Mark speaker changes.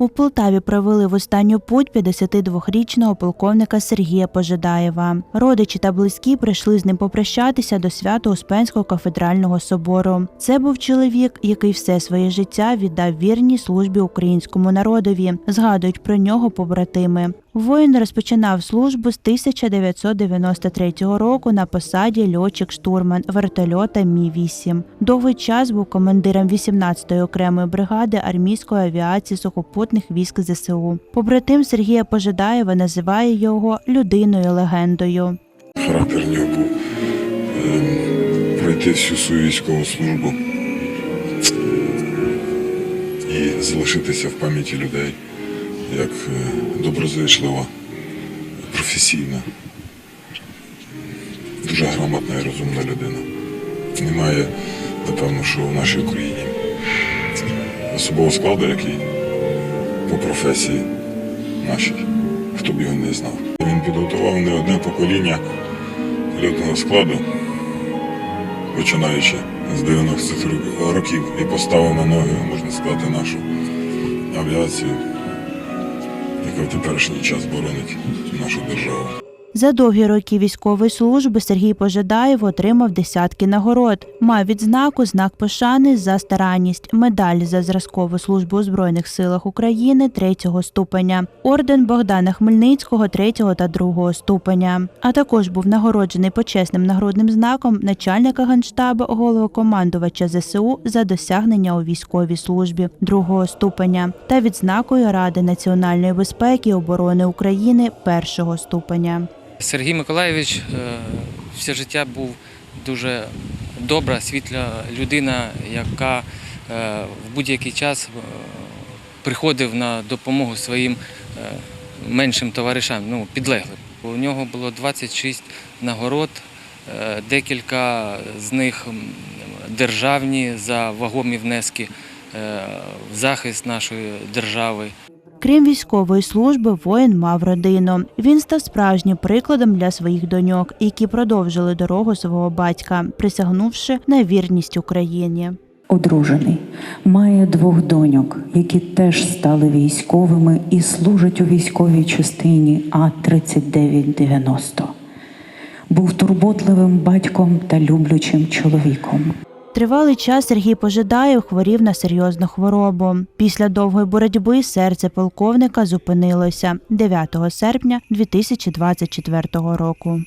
Speaker 1: У Полтаві провели в останню путь 52-річного полковника Сергія Пожидаєва. Родичі та близькі прийшли з ним попрощатися до Свято-Успенського кафедрального собору. Це був чоловік, який все своє життя віддав вірній службі українському народові. Згадують про нього побратими. Воїн розпочинав службу з 1993 року на посаді льотчик-штурман вертольота Мі-8. Довгий час був командиром 18-ї окремої бригади армійської авіації сухопутних військ ЗСУ. Побратим Сергія Пожидаєва називає його людиною-легендою.
Speaker 2: Характер нього був пройти всю свою військову службу і залишитися в пам'яті людей як е, доброзичлива, професійна, дуже грамотна і розумна людина. Немає, напевно, що в нашій Україні особового складу, який по професії нашій, хто б його не знав. Він підготував не одне покоління льотного складу, починаючи з 90-х років, і поставив на ноги, можна сказати, нашу авіацію, яка в теперішній час боронить нашу державу.
Speaker 1: За довгі роки військової служби Сергій Пожидаєв отримав десятки нагород. Мав відзнаку знак пошани за старанність, медаль за зразкову службу у Збройних силах України третього ступеня, орден Богдана Хмельницького третього та другого ступеня. А також був нагороджений почесним нагрудним знаком начальника генштабу головокомандувача ЗСУ за досягнення у військовій службі другого ступеня та відзнакою Ради національної безпеки і оборони України першого ступеня.
Speaker 3: Сергій Миколаєвич е, все життя був дуже добра, світла людина, яка е, в будь-який час е, приходив на допомогу своїм меншим товаришам, ну, підлеглим. У нього було 26 нагород, декілька з них державні за вагомі внески в захист нашої держави.
Speaker 1: Крім військової служби, воїн мав родину. Він став справжнім прикладом для своїх доньок, які продовжили дорогу свого батька, присягнувши на вірність Україні.
Speaker 4: Одружений, має двох доньок, які теж стали військовими і служать у військовій частині А-3990. Був турботливим батьком та люблячим чоловіком.
Speaker 1: Тривалий час Сергій Пожидаєв хворів на серйозну хворобу. Після довгої боротьби серце полковника зупинилося 9 серпня 2024 року.